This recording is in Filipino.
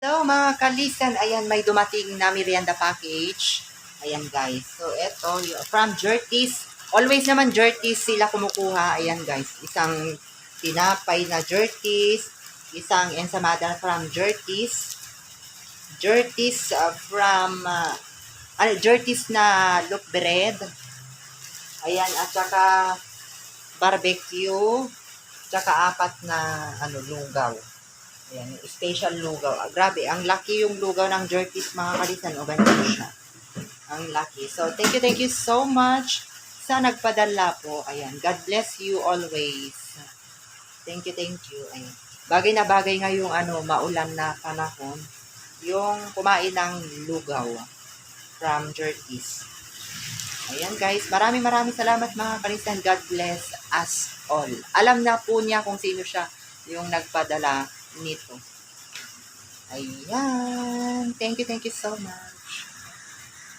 So, mga kalisan, ayan, may dumating na merienda package. Ayan, guys. So, eto, from Jertis. Always naman Jertis sila kumukuha. Ayan, guys. Isang tinapay na Jertis. Isang ensamada from Jertis. Jertis uh, from, uh, ano, Jertis na loaf bread. Ayan, at saka barbecue. Tsaka apat na, ano, lugaw. Ayan, yung special lugaw. Ah, grabe, ang laki yung lugaw ng jerkies mga kalisan. O, ganito siya. Ang laki. So, thank you, thank you so much sa nagpadala po. Ayan, God bless you always. Thank you, thank you. Ayan. Bagay na bagay ngayong ano, maulan na panahon. Yung kumain ng lugaw from jerkies. Ayan guys, maraming maraming salamat mga kalisan. God bless us all. Alam na po niya kung sino siya yung nagpadala nito. Ayan. Thank you, thank you so much.